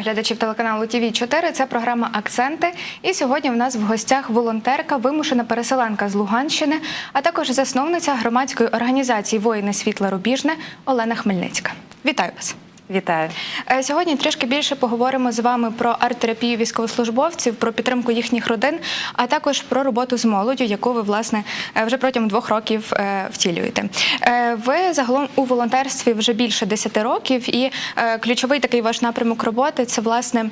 глядачів телеканалу ТВ 4 Це програма Акценти. І сьогодні в нас в гостях волонтерка, вимушена переселенка з Луганщини, а також засновниця громадської організації Воїни світла Рубіжне Олена Хмельницька. Вітаю вас! Вітаю. Е, Сьогодні трішки більше поговоримо з вами про арт-терапію військовослужбовців, про підтримку їхніх родин, а також про роботу з молоддю, яку ви власне е, вже протягом двох років е, втілюєте. Ви загалом у волонтерстві вже більше 10 років, і ключовий такий ваш напрямок роботи це власне.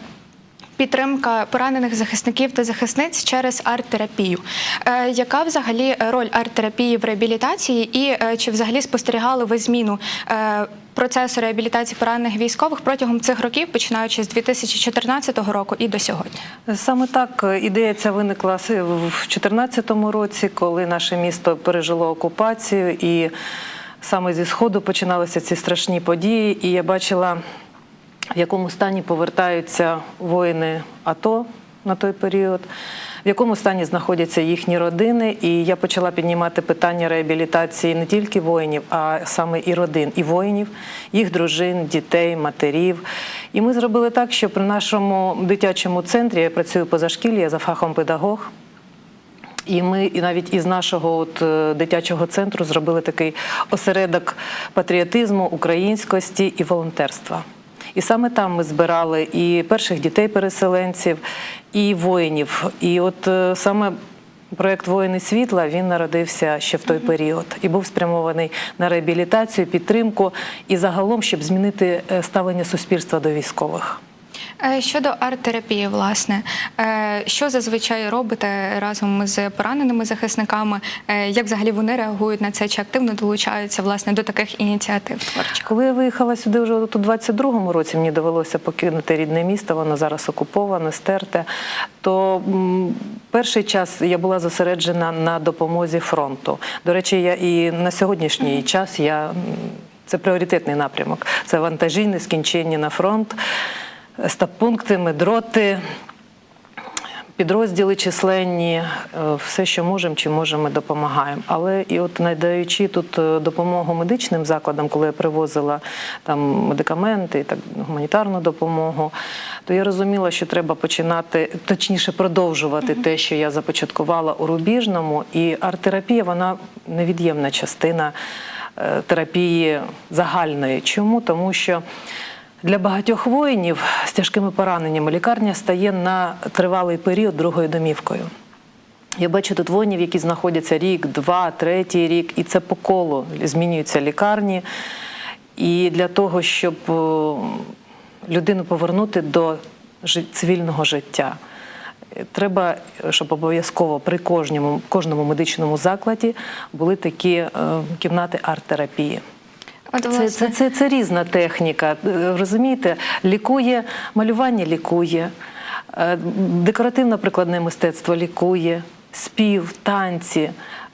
Підтримка поранених захисників та захисниць через арт-терапію. Е, яка взагалі роль арт-терапії в реабілітації, і е, чи взагалі спостерігали ви зміну е, процесу реабілітації поранених військових протягом цих років, починаючи з 2014 року і до сьогодні? Саме так ідея ця виникла в 2014 році, коли наше місто пережило окупацію, і саме зі сходу починалися ці страшні події. І я бачила, в якому стані повертаються воїни АТО на той період. В якому стані знаходяться їхні родини, і я почала піднімати питання реабілітації не тільки воїнів, а саме і родин, і воїнів, їх дружин, дітей, матерів. І ми зробили так, що при нашому дитячому центрі я працюю позашкілля, я за фахом педагог. І ми і навіть із нашого от е, дитячого центру зробили такий осередок патріотизму, українськості і волонтерства. І саме там ми збирали і перших дітей-переселенців, і воїнів. І от е, саме проєкт Воїни світла він народився ще в той період і був спрямований на реабілітацію, підтримку і загалом, щоб змінити е, ставлення суспільства до військових. Е, Щодо арт-терапії, власне, е, що зазвичай робите разом з пораненими захисниками? Е, Як взагалі вони реагують на це? Чи активно долучаються власне до таких ініціатив творчих? Коли я виїхала сюди вже у 22-му році, мені довелося покинути рідне місто, воно зараз окуповане, стерте. То перший час я була зосереджена на допомозі фронту. До речі, я і на сьогоднішній час я це пріоритетний напрямок. Це вантажі, нескінченні на фронт, стаб-пункти, медроти. Підрозділи численні, е, все, що можемо, чи можемо, ми допомагаємо. Але і от надаючи тут е, допомогу медичним закладам, коли я привозила там медикаменти так гуманітарну допомогу, то я розуміла, що треба починати, точніше, продовжувати те, що я започаткувала у Рубіжному. І арт-терапія вона невід'ємна частина е, терапії загальної. Чому? Тому що для багатьох воїнів з тяжкими пораненнями лікарня стає на тривалий період другою домівкою. Я бачу тут воїнів, які знаходяться рік, два, третій рік, і це по колу змінюються лікарні. І для того, щоб людину повернути до цивільного життя, е, треба, щоб обов'язково при кожному, кожному медичному закладі були такі е, кімнати арт-терапії. Це, це, це, це різна техніка. Е, Розумієте, лікує малювання лікує, е, декоративно-прикладне мистецтво лікує, спів, танці.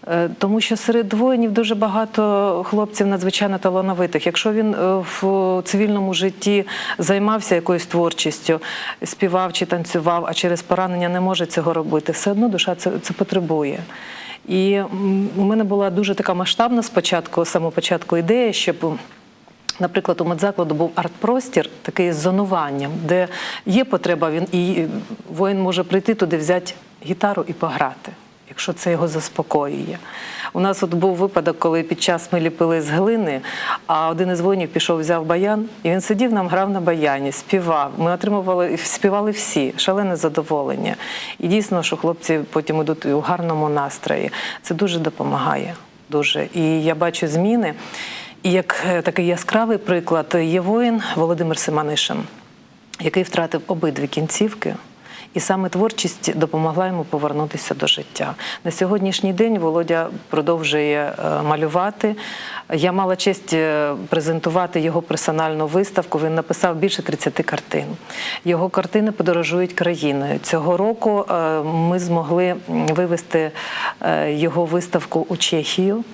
Е, Тому що серед воїнів дуже багато хлопців надзвичайно талановитих. Якщо він в цивільному житті займався якоюсь творчістю, співав чи танцював, а через поранення не може цього робити, все одно душа це, це потребує. І у мене була дуже така масштабна спочатку, самого початку ідея, щоб. Наприклад, у медзакладу був арт-простір, такий з зонуванням, де є потреба, він і воїн може прийти туди, взяти гітару і пограти, якщо це його заспокоює. У нас от був випадок, коли під час ми ліпили з глини, а один із воїнів пішов, взяв баян, і він сидів нам, грав на баяні, співав. Ми отримували співали всі, шалене задоволення. І дійсно, що хлопці потім йдуть у гарному настрої. Це дуже допомагає. Дуже. І я бачу зміни. І як е, такий яскравий приклад є воїн Володимир Семанишин, який втратив обидві кінцівки. І саме творчість допомогла йому повернутися до життя. На сьогоднішній день Володя продовжує е, малювати. Я мала честь е, презентувати його персональну виставку. Він написав більше 30 картин. Його картини подорожують країною. Цього року е, ми змогли вивести його виставку у Чехію.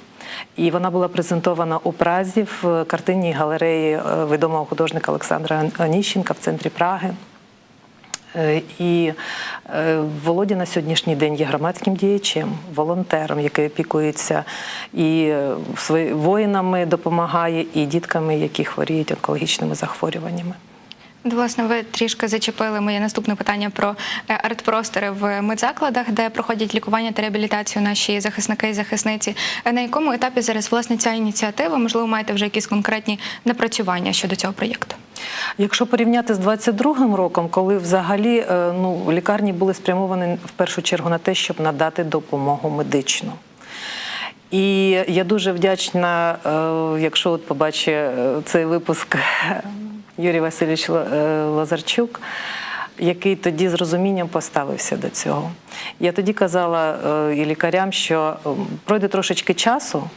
І вона була презентована у Празі в картинній галереї відомого художника Олександра Аніщенка в центрі Праги. Е, І е, Володя на сьогоднішній день є громадським діячем, волонтером, який опікується і е, воїнами допомагає, і дітками, які хворіють онкологічними захворюваннями. Власне, ви трішки зачепили моє наступне питання про арт-простори в медзакладах, де проходять лікування та реабілітацію наші захисники і захисниці. На якому етапі зараз власне ця ініціатива? Можливо, маєте вже якісь конкретні напрацювання щодо цього проєкту? Якщо порівняти з 22-м роком, коли взагалі е, ну, лікарні були спрямовані в першу чергу на те, щоб надати допомогу медичну. І я дуже вдячна, е, якщо от побачить е, цей випуск Юрій Васильович Лазарчук, який тоді з розумінням поставився до цього. Я тоді казала і лікарям, що пройде трошечки часу,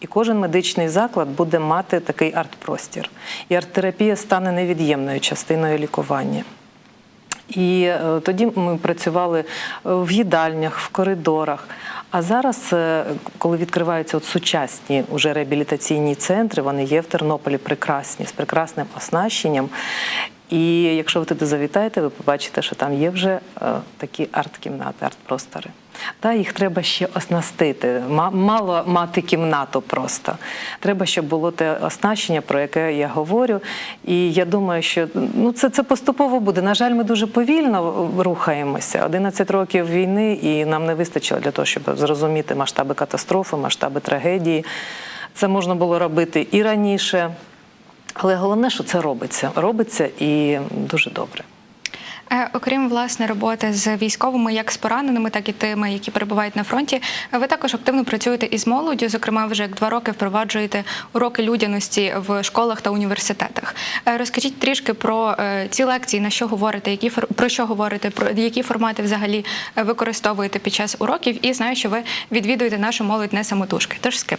і кожен медичний заклад буде мати такий арт-простір. І арт-терапія стане невід'ємною частиною лікування. І е, тоді ми працювали е, в їдальнях, в коридорах. А зараз, е, коли відкриваються от сучасні уже реабілітаційні центри, вони є в Тернополі прекрасні, з прекрасним оснащенням. І якщо ви туди завітаєте, ви побачите, що там є вже такі арт-кімнати, арт-простори. Та їх треба ще оснастити. Мало мати кімнату просто. Треба, щоб було те оснащення, про яке я говорю. І я думаю, що ну, це, це поступово буде. На жаль, ми дуже повільно рухаємося. 11 років війни, і нам не вистачило для того, щоб зрозуміти масштаби катастрофи, масштаби трагедії. Це можна було робити і раніше. Але головне, що це робиться. Робиться і дуже добре. Е, Окрім власне роботи з військовими, як з пораненими, так і тими, які перебувають на фронті, ви також активно працюєте із молоддю. Зокрема, вже як два роки впроваджуєте уроки людяності в школах та університетах. Е, Розкажіть трішки про е, ці лекції, на що говорите, які про що говорите, про які формати взагалі використовуєте під час уроків. І знаю, що ви відвідуєте нашу молодь не самотужки. Тож з ким?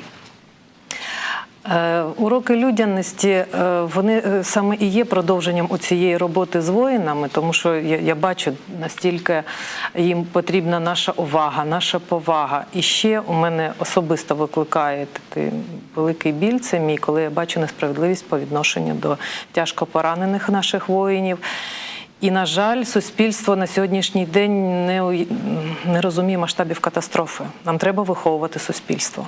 Е, Уроки людяності е, вони е, саме і є продовженням у цієї роботи з воїнами, тому що я, я бачу настільки їм потрібна наша увага, наша повага. І ще у мене особисто викликає такий великий біль. Це мій, коли я бачу несправедливість по відношенню до тяжко поранених наших воїнів. І, на жаль, суспільство на сьогоднішній день не, не розуміє масштабів катастрофи. Нам треба виховувати суспільство.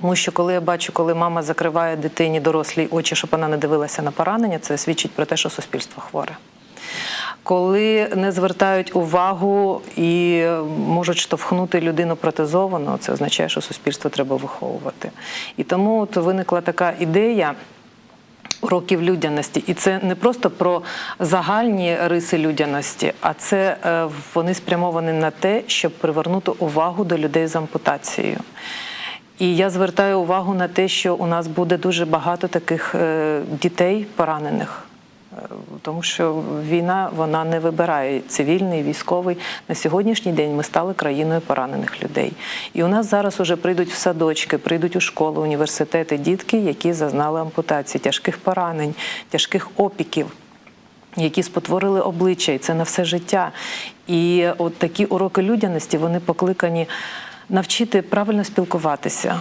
Тому що коли я бачу, коли мама закриває дитині дорослі очі, щоб вона не дивилася на поранення, це свідчить про те, що суспільство хворе. Коли не звертають увагу і можуть штовхнути людину протезовану, це означає, що суспільство треба виховувати. І тому от виникла така ідея. Уроків людяності, і це не просто про загальні риси людяності, а це е, вони спрямовані на те, щоб привернути увагу до людей з ампутацією. І я звертаю увагу на те, що у нас буде дуже багато таких е, дітей поранених. Е, Тому що війна вона не вибирає цивільний, військовий. На сьогоднішній день ми стали країною поранених людей. І у нас зараз уже прийдуть в садочки, прийдуть у школи, університети дітки, які зазнали ампутації, тяжких поранень, тяжких опіків які спотворили обличчя, і це на все життя. І от такі уроки людяності вони покликані навчити правильно спілкуватися.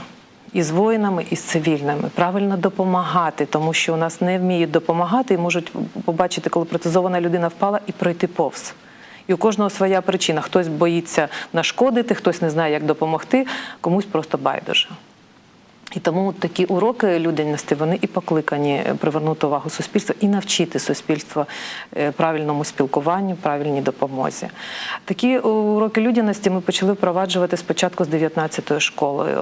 І з воїнами, і з цивільними, правильно допомагати, тому що у нас не вміють допомагати і можуть побачити, коли протезована людина впала і пройти повз. І у кожного своя причина. Хтось боїться нашкодити, хтось не знає, як допомогти, комусь просто байдуже. І тому такі уроки людяності вони і покликані привернути увагу суспільства і навчити суспільство е, правильному спілкуванню, правильній допомозі. Такі уроки людяності ми почали впроваджувати спочатку з 19-ї школи.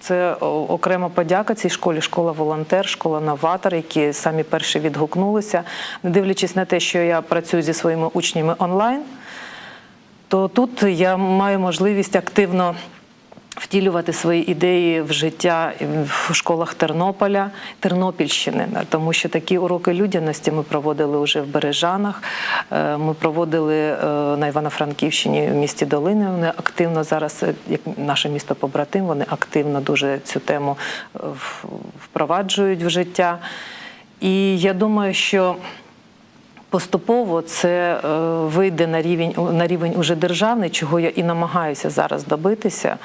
Це окрема подяка цій школі, школа волонтер, школа новатор, які самі перші відгукнулися, не дивлячись на те, що я працюю зі своїми учнями онлайн то тут я маю можливість активно втілювати свої ідеї в життя в школах Тернополя, Тернопільщини, тому що такі уроки людяності ми проводили вже в Бережанах. е, Ми проводили е, на Івано-Франківщині в місті Долини. Вони активно зараз, е, як наше місто побратим, вони активно дуже цю тему впроваджують в життя. І я думаю, що Поступово це е, вийде на рівень на рівень уже державний, чого я і намагаюся зараз добитися,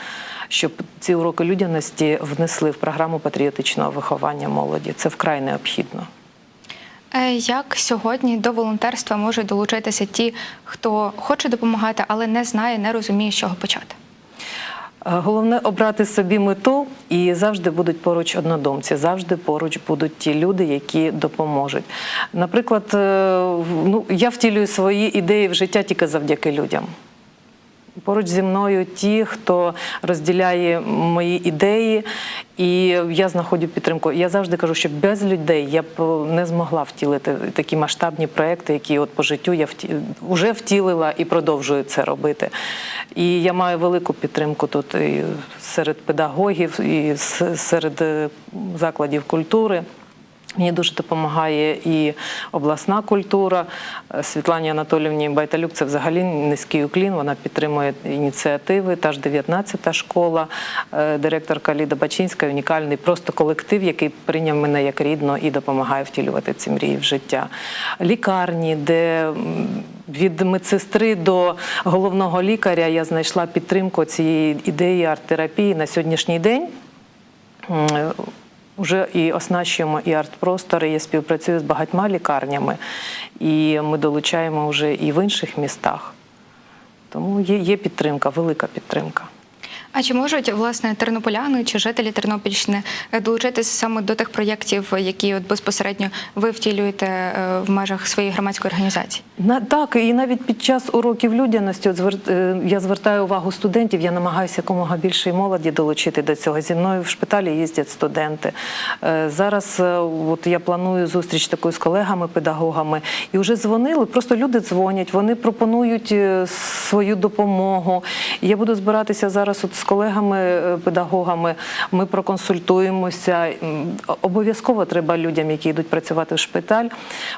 щоб ці уроки людяності внесли в програму патріотичного виховання молоді. Це вкрай необхідно. Е, Як сьогодні до волонтерства можуть долучитися ті, хто хоче допомагати, але не знає, не розуміє, з чого почати? Головне обрати собі мету і завжди будуть поруч однодумці, завжди поруч будуть ті люди, які допоможуть. Наприклад, е, ну, я втілюю свої ідеї в життя тільки завдяки людям. Поруч зі мною ті, хто розділяє мої ідеї, і я знаходжу підтримку. Я завжди кажу, що без людей я б не змогла втілити такі масштабні проекти, які от по життю я вже втілила і продовжую це робити. І я маю велику підтримку тут і серед педагогів, і серед е, закладів культури. Мені дуже допомагає і обласна культура. Е, Світлані Анатолівні Байталюк це взагалі низький уклін. Вона підтримує ініціативи. Та ж 19-та школа, е, директорка Ліда Бачинська, унікальний просто колектив, який прийняв мене як рідно і допомагає втілювати ці мрії в життя. Лікарні, де від медсестри до головного лікаря я знайшла підтримку цієї ідеї арт-терапії на сьогоднішній день. Вже і оснащуємо і арт-простори. Я співпрацюю з багатьма лікарнями, і ми долучаємо вже і в інших містах. Тому є, є підтримка, велика підтримка. А чи можуть власне тернополяни чи жителі Тернопільщини е, долучитися саме до тих проєктів, які от безпосередньо ви втілюєте е, в межах своєї громадської організації? На так, і навіть під час уроків людяності, от звер- е, я звертаю увагу студентів, я намагаюся якомога більше молоді долучити до цього. Зі мною в шпиталі їздять студенти. Зараз от я планую зустріч таку з колегами-педагогами, і вже дзвонили. Просто люди дзвонять, вони пропонують свою допомогу. Я буду збиратися зараз от з колегами-педагогами. Ми проконсультуємося. Обов'язково треба людям, які йдуть працювати в шпиталь,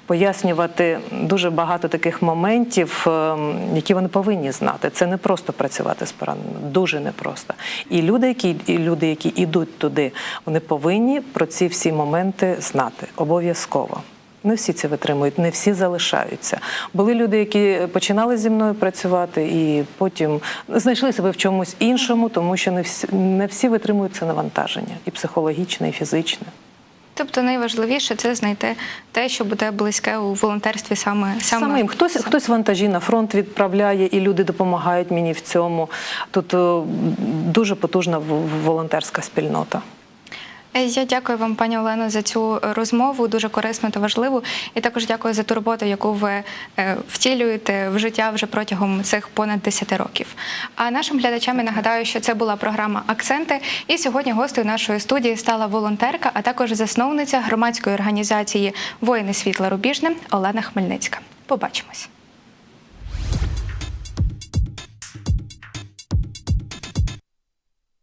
пояснювати дуже багато таких моментів, ем, які вони повинні знати. Це не просто працювати з пораненими, дуже непросто. І люди, які і люди, які йдуть туди, вони повинні про ці всі моменти знати обов'язково. Не всі це витримують, не всі залишаються. Були люди, які починали зі мною працювати, і потім знайшли себе в чомусь іншому, тому що не всі, не всі витримують це навантаження, і психологічне, і фізичне. Тобто найважливіше це знайти те, що буде близьке у волонтерстві саме саме Самим хтось хтось вантажі на фронт відправляє, і люди допомагають мені в цьому. Тут е, дуже потужна волонтерська спільнота. Е, Я дякую вам, пані Олено, за цю розмову, дуже корисну та важливу. І також дякую за ту роботу, яку ви е, втілюєте в життя вже протягом цих понад 10 років. А нашим глядачам я нагадаю, що це була програма Акценти. І сьогодні гостею нашої студії стала волонтерка, а також засновниця громадської організації Воїни світла Рубіжне Олена Хмельницька. Побачимось.